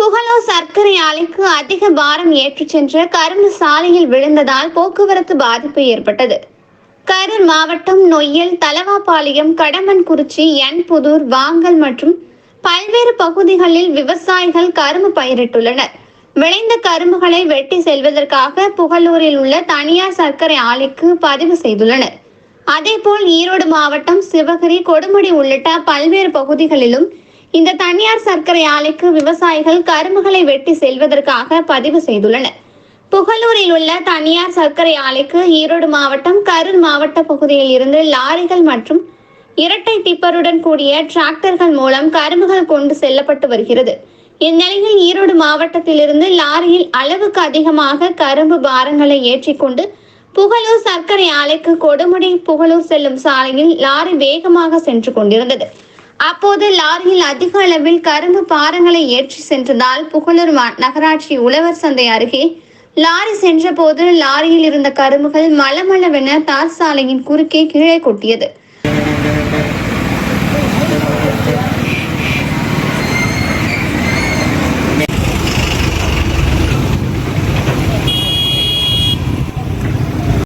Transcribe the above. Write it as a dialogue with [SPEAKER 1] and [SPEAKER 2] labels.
[SPEAKER 1] புகழூர் சர்க்கரை ஆலைக்கு அதிக பாரம் ஏற்றிச் சென்ற கரும்பு சாலையில் விழுந்ததால் போக்குவரத்து பாதிப்பு ஏற்பட்டது. கரூர் மாவட்டம் நொய்யல் தலவாபாளையம் கடம்பன்குறிச்சி என்புதூர் வாங்கல் மற்றும் பல்வேறு பகுதிகளில் விவசாயிகள் கரும்பு பயிரிட்டுள்ளனர். விளைந்த கரும்புகளை வெட்டி செல்வதற்காக புகழூரில் உள்ள தனியார் சர்க்கரை ஆலைக்கு பதிவு செய்துள்ளனர். அதேபோல் ஈரோடு மாவட்டம் சிவகிரி கொடுமுடி உள்ளிட்ட பல்வேறு பகுதிகளிலும் இந்த தனியார் சர்க்கரை ஆலைக்கு விவசாயிகள் கரும்புகளை வெட்டி செல்வதற்காக பதிவு செய்துள்ளனர். புகலூரில் உள்ள தனியார் சர்க்கரை ஆலைக்கு ஈரோடு மாவட்டம் கரூர் மாவட்ட பகுதியில் இருந்து லாரிகள் மற்றும் இரட்டை டிப்பருடன் கூடிய டிராக்டர்கள் மூலம் கரும்புகள் கொண்டு செல்லப்பட்டு வருகிறது. இந்நிலையில் ஈரோடு மாவட்டத்திலிருந்து லாரியில் அளவுக்கு அதிகமாக கரும்பு பாரங்களை ஏற்றிக்கொண்டு புகழூர் சர்க்கரை ஆலைக்கு கொடுமுடி புகழூர் செல்லும் சாலையில் லாரி வேகமாக சென்று கொண்டிருந்தது. அப்போது லாரியில் அதிக அளவில் கரும்பு பாரங்களை ஏற்றி சென்றதால் புகழூர் நகராட்சி உழவர் சந்தை அருகே லாரி சென்றபோது லாரியில் இருந்த கரும்புகள் மளமளவென தார் சாலையின் குறுக்கே கீழே கொட்டியது.